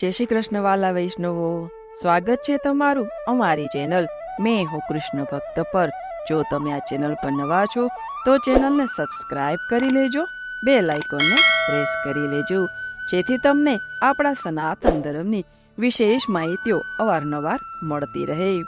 જય શ્રી કૃષ્ણ વાલા વૈષ્ણવો. સ્વાગત છે તમારું અમારી ચેનલ. મેં હું કૃષ્ણ ભક્ત પર. જો તમે આ ચેનલ પર નવા છો, તો ચેનલને સબસ્ક્રાઇબ કરી લેજો. બે લાઇકોનને પ્રેસ કરી લેજો. જેથી તમને આપણા સનાતન ધર્મની વિશેષ માહિતીઓ અવારનવાર મળતી રહે.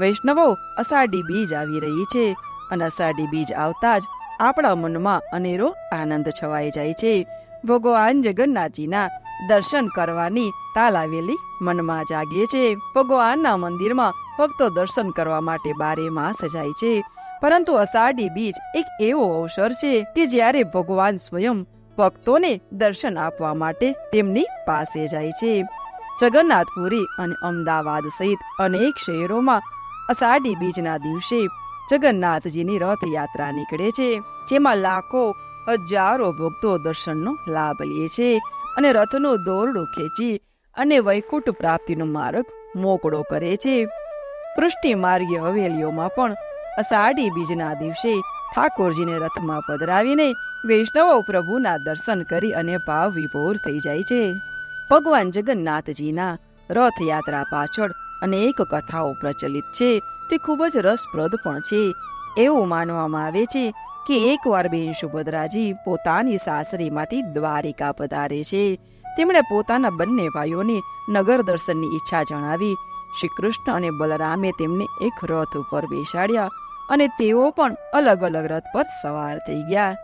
વૈષ્ણવો, અષાઢી બીજ આવી રહી છે અને અષાઢી બીજ આવતા જ આપણા મનમાં અનેરો આનંદ છવાઈ જાય છે. ભગવાન જગન્નાથજીના દર્શન કરવાની તાલ આવેલી મનમાં જાગે છે. ભગવાનના મંદિરમાં ભક્તો દર્શન કરવા માટે બારે માસ જાય છે. પરંતુ અષાઢી બીજ એક એવો અવસર છે કે જ્યારે ભગવાન સ્વયં ભક્તોને દર્શન આપવા માટે તેમની પાસે જાય છે. જગન્નાથપુરી અને અમદાવાદ સહિત અનેક શહેરોમાં અષાઢી બીજના દિવસે જગન્નાથજીની રથયાત્રા નીકળે છે, જેમાં લાખો હજારો ભક્તો દર્શનનો લાભ લે છે. અને રથનો દોરડો ખેંચી અને વૈકુંઠ પ્રાપ્તિનો માર્ગ મોકળો કરે છે. પૃષ્ટિ માર્ગીય હવેલીઓમાં પણ અષાઢી બીજના દિવસે ઠાકોરજીને રથમાં પધરાવીને વૈષ્ણવો પ્રભુના દર્શન કરી અને ભાવ વિભોર થઈ જાય છે. ભગવાન જગન્નાથજીના રથયાત્રા પાછળ અનેક કથાઓ પ્રચલિત છે. તે ખૂબ જ રસપ્રદ પણ છે. એવું માનવામાં આવે છે કે એકવાર બેન સુભદ્રાજી પોતાની સાસરીમાંથી દ્વારિકા પધારે છે, તેમણે પોતાના બંને ભાઈઓને નગર દર્શનની ઈચ્છા જણાવી. શ્રી કૃષ્ણ અને બલરામે તેમને એક રથ ઉપર બેસાડ્યા અને તેઓ પણ અલગ અલગ રથ પર સવાર થઈ ગયા.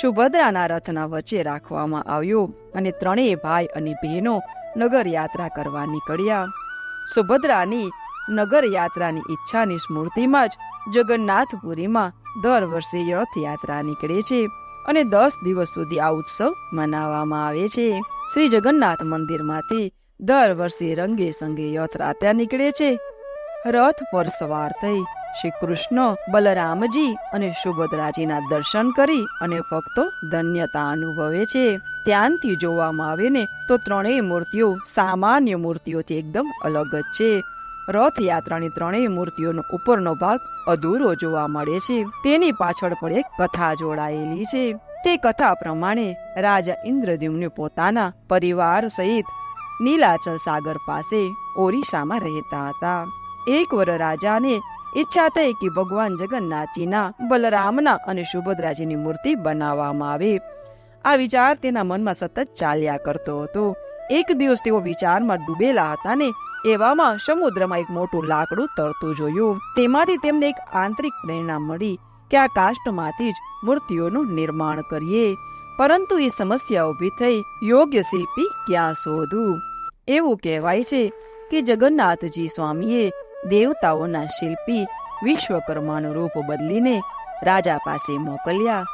સુભદ્રાના રથના વચ્ચે રાખવામાં આવ્યો અને ત્રણેય ભાઈ અને બહેનો નગર યાત્રા કરવા નીકળ્યા. સુભદ્રાની નગર યાત્રાની ઈચ્છાની સ્મૃતિમાં જ જગન્નાથપુરીમાં દર વર્ષે રથયાત્રા નીકળે છે અને દસ દિવસ સુધી આ ઉત્સવ મનાવવામાં આવે છે. શ્રી જગન્નાથ મંદિરમાંથી દર વર્ષે રંગે સંગે યાત્રા નીકળે છે. રથ પર સવાર થઈ શ્રી કૃષ્ણ, બલરામજી અને સુભદ્રાજીના દર્શન કરી અને ભક્તો ધન્યતા અનુભવે છે. ત્યાંથી જોવામાં આવે ને તો ત્રણેય મૂર્તિઓ સામાન્ય મૂર્તિઓથી એકદમ અલગ જ છે. રથયાત્રાની ત્રણેય મૂર્તિઓનો ઉપરનો ભાગ અધૂરો જોવા મળે છે. તેની પાછળ પણ એક કથા જોડાયેલી છે. તે કથા પ્રમાણે રાજા ઇન્દ્રદ્યુમ્ન પોતાના પરિવાર સહિત નીલાચલ સાગર પાસે ઓરિસ્સામાં રહેતા હતા. એક વર રાજાને ઈચ્છા થઈ કે ભગવાન જગન્નાથજીના, બલરામના અને સુભદ્રાજીની મૂર્તિ બનાવવામાં આવે. આ વિચાર તેના મનમાં સતત ચાલ્યા કરતો હતો. એક દિવસ તેઓ વિચારમાં ડૂબેલા હતા ને એવામાં સમુદ્રમાં એક મોટું લાકડું તરતું જોયું. તેમાંથી તેમને એક આંતરિક પ્રેરણા મળી કે આ કાષ્ટમાંથી જ મૂર્તિઓનું નિર્માણ કરીએ. પરંતુ એ સમસ્યા ઊભી થઈ. યોગ્ય શિલ્પી ક્યાં શોધવું એવું કહેવાય છે કે જગન્નાથજી સ્વામીએ દેવતાઓના શિલ્પી વિશ્વકર્માનું રૂપ બદલીને રાજા પાસે મોકલ્યા.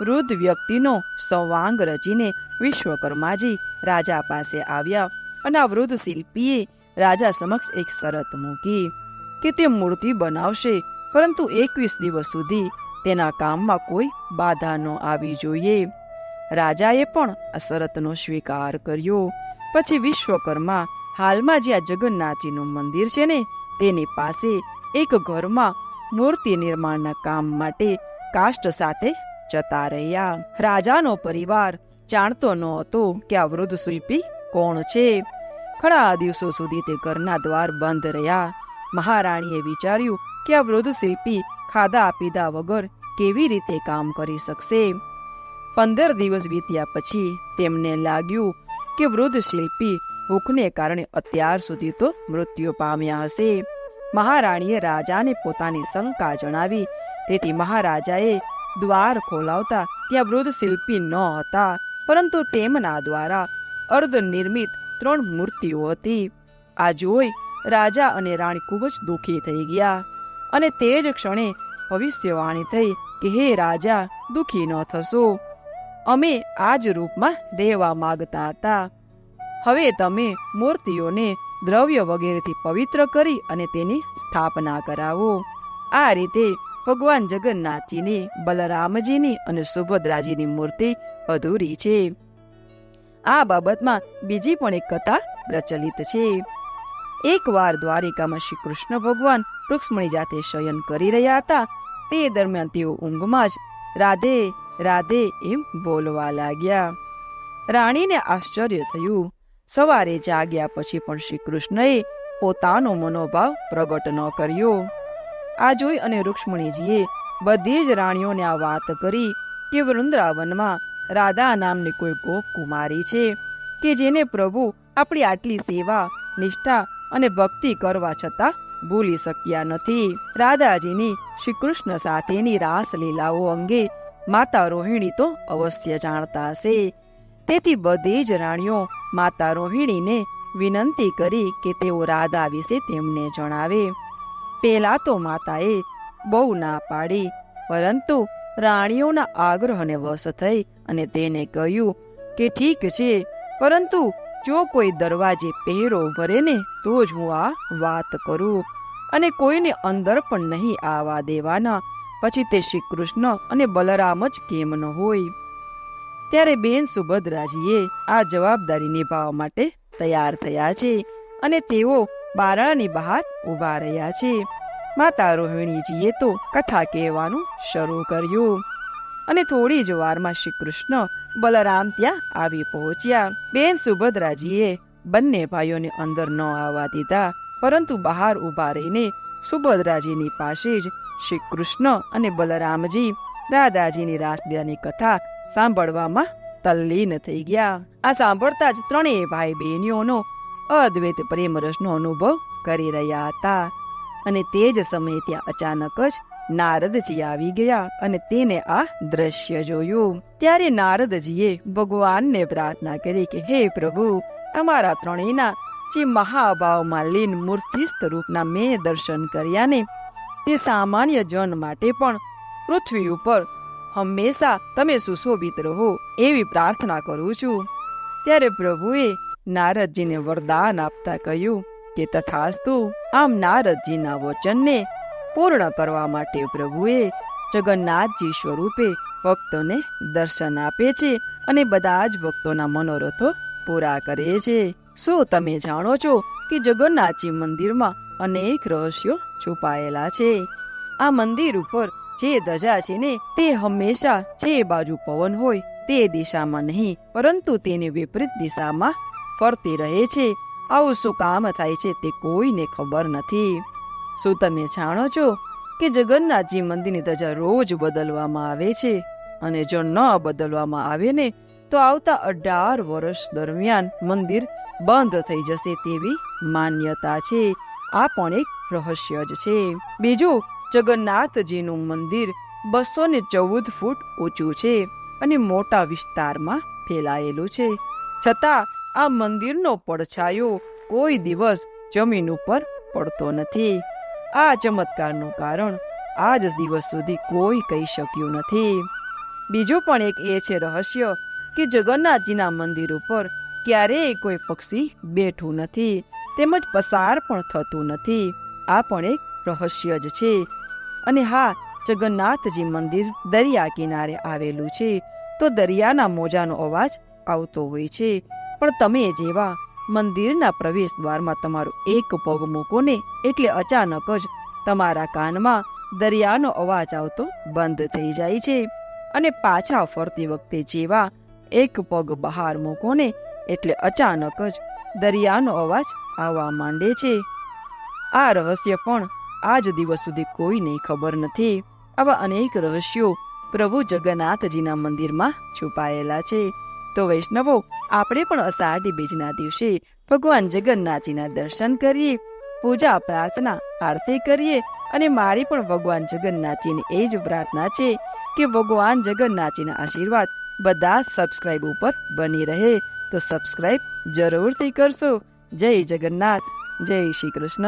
વૃદ્ધ વ્યક્તિનો સંવાંગ રચીને વિશ્વકર્માજી રાજા પાસે આવ્યા અને આ વૃદ્ધ શિલ્પીએ રાજા સમક્ષ એક શરત મૂકી કે તે મૂર્તિ બનાવશે, પરંતુ એકવીસ દિવસ સુધી તેના કામમાં કોઈ બાધા ન આવી જોઈએ. રાજાએ પણ આ શરતનો સ્વીકાર કર્યો. પછી વિશ્વકર્મા હાલમાં જ્યાં જગન્નાથજીનું મંદિર છે ને, તેની પાસે એક ઘરમાં મૂર્તિ નિર્માણના કામ માટે કાષ્ટ સાથે જતા રહ્યા. રાજાનો પરિવાર જાણતો ન હતો કે આ વૃદ્ધ શિલ્પી કોણ છે. ઘણા દિવસો સુધી તે ઘરના દ્વાર બંધ રહ્યા. મહારાણીએ વિચાર્યું કે આ વૃદ્ધ શિલ્પી ખાધા પીધા વગર કેવી રીતે કામ કરી શકશે? પંદર દિવસ વીત્યા પછી તેમને લાગ્યું કે વૃદ્ધ શિલ્પી ભૂખને કારણે અત્યાર સુધી તો મૃત્યુ પામ્યા હશે. મહારાણીએ રાજાને પોતાની શંકા જણાવી. તેથી મહારાજાએ દ્વાર ખોલાવતા ત્યાં વૃદ્ધ શિલ્પી ન હતા, પરંતુ તેમના દ્વારા અર્ધ નિર્મિત ત્રણ મૂર્તિઓ હતી. આ જોઈ રાજા અને રાણી ખૂબ જ દુઃખી થઈ ગયા અને તે જ ક્ષણે ભવિષ્યવાણી થઈ કે હે રાજા, દુઃખી ન થશો. અમે આ જ રૂપમાં રહેવા માગતા હતા. હવે તમે મૂર્તિઓને દ્રવ્ય વગેરેથી પવિત્ર કરી અને તેની સ્થાપના કરાવો. આ રીતે ભગવાન જગન્નાથજીની, બલરામજીની અને સુભદ્રાજીની મૂર્તિ અધૂરી છે. આ બાબતમાં બીજી પણ એક કથા પ્રચલિત છે. એકવાર દ્વારિકામાં શ્રી કૃષ્ણ ભગવાન રુક્ષ્મણી જાતે શયન કરી રહ્યા હતા, તે દરમિયાન તેઓ ઊંઘમાં જ રાધે રાધે એમ બોલવા લાગ્યા. રાણીને આશ્ચર્ય થયું. સવારે જાગ્યા પછી પણ શ્રી કૃષ્ણએ પોતાનો મનોભાવ પ્રગટ ન કર્યો. આ જોઈ અને રુક્ષ્મણીજીએ બધી જ રાણીઓને આ વાત કરી કે વૃંદાવનમાં રાધા નામની કોઈ ગોપ કુમારી છે કે જેને પ્રભુ આપણી આટલી સેવા, નિષ્ઠા અને ભક્તિ કરવા છતાં ભૂલી શક્યા નથી. રાધાજીની શ્રી કૃષ્ણ સાથેની રાસલીલાઓ અંગે માતા રોહિણી તો અવશ્ય જાણતા હશે. તેથી બધી જ રાણીઓ માતા રોહિણીને વિનંતી કરી કે તેઓ રાધા વિશે તેમને જણાવે. પહેલાં તો માતાએ બહુ ના પાડી, પરંતુ રાણીઓના આગ્રહને વશ થઈ અને તેને કહ્યું કે ઠીક છે, પરંતુ જો કોઈ દરવાજે પહેરો ભરે ને તો જ હું આ વાત કરું અને કોઈને અંદર પણ નહીં આવવા દેવાના. પછી તે શ્રી કૃષ્ણ અને બલરામ જ કેમ ન હોય. ત્યારે બેન સુભદ્રાજીએ આ જવાબદારી નિભાવવા માટે તૈયાર થયા છે અને તેઓ બારણાની બહાર ઊભા રહ્યા છે. માતા રોહિણીજીએ તો કથા કહેવાનું શરૂ કર્યું. અને થોડી જ વારમાં શ્રી કૃષ્ણ બલરામ ત્યાં આવી પહોંચ્યા. બેન સુભદ્રાજીએ બંને ભાઈઓને અંદર ન આવવા દીધા, પરંતુ બહાર ઊભા રહીને સુભદ્રાજીની પાસે જ શ્રી કૃષ્ણ અને બલરામજી રાધાજીની રાસલીલાની કથા સાંભળવામાં તલ્લીન થઈ ગયા. આ સાંભળતા જ ત્રણેય ભાઈ બહેનીઓનો અદ્વૈત પ્રેમ રસનો અનુભવ કરી રહ્યા હતા. અને તે જ સમયે ત્યાં અચાનક જ નારદજી આવી ગયા અને તેને આ દ્રશ્ય જોયું. ત્યારે નારદજીએ ભગવાનને પ્રાર્થના કરી કે, હે પ્રભુ, તમારા ત્રણેયના જે મહાભાવમાં લીન મૂર્તિસ્થ રૂપના મેં દર્શન કર્યા ને, તે સામાન્ય જન માટે પણ પૃથ્વી ઉપર હંમેશા તમે સુશોભિત રહો એવી પ્રાર્થના કરું છું. ત્યારે પ્રભુએ નારદજીને વરદાન આપતા કહ્યું કે તથાસ્તુ આમ નારદજીના વચનને પૂર્ણ કરવા માટે પ્રભુએ જગન્નાથજી સ્વરૂપે ભક્તોને દર્શન આપે છે અને બધા જ ભક્તોના મનોરથો પૂરા કરે છે. શું તમે જાણો છો કે જગન્નાથજી મંદિરમાં અનેક રહસ્યો છુપાયેલા છે? આ મંદિર ઉપર જે ધજા છે ને તે હંમેશા જે બાજુ પવન હોય તે દિશામાં નહીં, પરંતુ તેની વિપરીત દિશામાં ફરતી રહે છે. આવું શું કામ થાય છે તે કોઈને ખબર નથી. શું તમે જાણો છો કે જગન્નાથજી મંદિરની ધજા રોજ બદલવામાં આવે છે? અને જો ન બદલવામાં આવે ને, તો આવતા અઢાર વર્ષ દરમિયાન મંદિર બંધ થઈ જશે તેવી માન્યતા છે. આ પણ એક રહસ્ય જ છે. બીજું, જગન્નાથજીનું મંદિર બસો ને ચૌદ ફૂટ ઊંચું છે અને મોટા વિસ્તારમાં ફેલાયેલું છે. છતાં આ મંદિરનો પડછાયો કોઈ દિવસ જમીન ઉપર પડતો નથી. આ ચમત્કારનું કારણ આજ દિવસ સુધી કોઈ કહી શક્યું નથી. બીજું પણ એક એ છે રહસ્ય કે જગન્નાથજીના મંદિર ઉપર ક્યારેય કોઈ પક્ષી બેઠું નથી, તેમજ પસાર પણ થતું નથી. આ પણ એક રહસ્ય જ છે. અને હા, જગન્નાથજી મંદિર દરિયા કિનારે આવેલું છે, તો દરિયાના મોજાનો અવાજ આવતો હોય છે. પણ તમે જેવા મંદિરના પ્રવેશ દ્વારમાં તમારો એક પગ મૂકો ને એટલે અચાનક જ તમારા કાનમાં દરિયાનો અવાજ આવતો બંધ થઈ જાય છે અને પાછા ફરતી વખતે જેવા એક પગ બહાર મૂકો ને એટલે અચાનક જ દરિયાનો અવાજ આવવા માંડે છે. આ રહસ્ય પણ આજ દિવસ સુધી કોઈને ખબર નથી. આવા અનેક રહસ્યો પ્રભુ જગન્નાથજીના મંદિરમાં છુપાયેલા છે. તો વૈષ્ણવો, આપણે પણ અષાઢી બીજના દિવસે ભગવાન જગન્નાથજીના દર્શન કરીએ, પૂજા, પ્રાર્થના, આરતી કરીએ અને મારી પણ ભગવાન જગન્નાથજીની એ જ પ્રાર્થના છે કે ભગવાન જગન્નાથજીના આશીર્વાદ બધા સબસ્ક્રાઇબ ઉપર બની રહે. તો સબસ્ક્રાઇબ જરૂરથી કરશો. જય જગન્નાથ. જય શ્રી કૃષ્ણ.